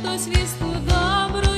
хтось вістку доброю